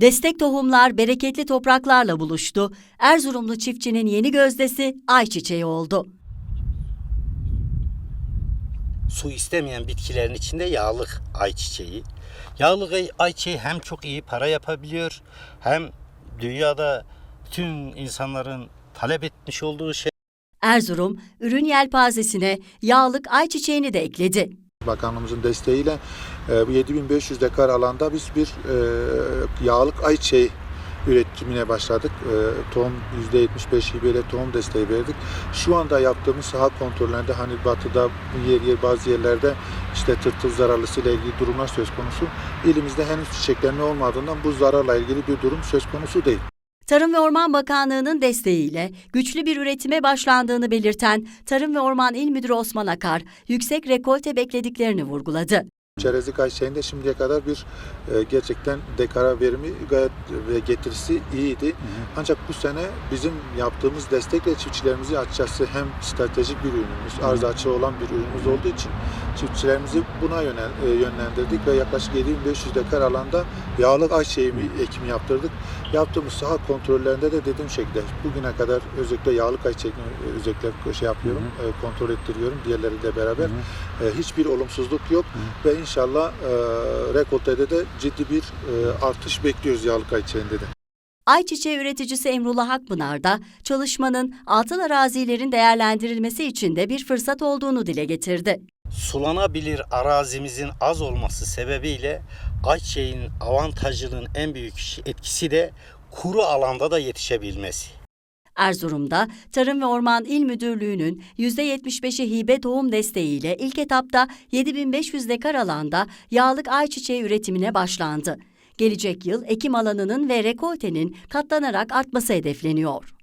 Destek tohumlar bereketli topraklarla buluştu. Erzurumlu çiftçinin yeni gözdesi ayçiçeği oldu. Su istemeyen bitkilerin içinde yağlık ayçiçeği. Yağlık ay- ayçiçeği hem çok iyi para yapabiliyor hem dünyada tüm insanların talep etmiş olduğu şey Erzurum, ürün yelpazesine yağlık ayçiçeğini de ekledi. Bakanlığımızın desteğiyle e, bu 7500 dekar alanda biz bir e, yağlık ayçiçeği üretimine başladık. E, tohum %75 hibeyle tohum desteği verdik. Şu anda yaptığımız saha kontrollerinde hani batıda yer yer bazı yerlerde işte tırtıl zararlısı ile ilgili durumlar söz konusu. İlimizde henüz çiçeklenme olmadığından bu zararla ilgili bir durum söz konusu değil. Tarım ve Orman Bakanlığı'nın desteğiyle güçlü bir üretime başlandığını belirten Tarım ve Orman İl Müdürü Osman Akar, yüksek rekolte beklediklerini vurguladı. Çerezlik ayçiçeğinde şimdiye kadar bir e, gerçekten dekara verimi gayet ve getirisi iyiydi. Ancak bu sene bizim yaptığımız destekle çiftçilerimizi açıkçası hem stratejik bir ürünümüz, arz açığı olan bir ürünümüz olduğu için çiftçilerimizi buna yönel, e, yönlendirdik ve yaklaşık 7500 dekar alanda yağlık ayçiçeği ekimi yaptırdık. Yaptığımız saha kontrollerinde de dediğim şekilde bugüne kadar özellikle yağlık ayçiçeğini e, özellikle şey yapıyorum, e, kontrol ettiriyorum diğerleriyle beraber. E, hiçbir olumsuzluk yok ve inşallah e, rekoltede de ciddi bir e, artış bekliyoruz yağlık ayçiçeğinde de. Ayçiçeği üreticisi Emrullah Akpınar da çalışmanın atıl arazilerin değerlendirilmesi için de bir fırsat olduğunu dile getirdi. sulanabilir arazimizin az olması sebebiyle ayçiçeğinin avantajının en büyük etkisi de kuru alanda da yetişebilmesi. Erzurum'da Tarım ve Orman İl Müdürlüğü'nün %75'i hibe tohum desteğiyle ilk etapta 7500 dekar alanda yağlık ayçiçeği üretimine başlandı. Gelecek yıl ekim alanının ve rekoltenin katlanarak artması hedefleniyor.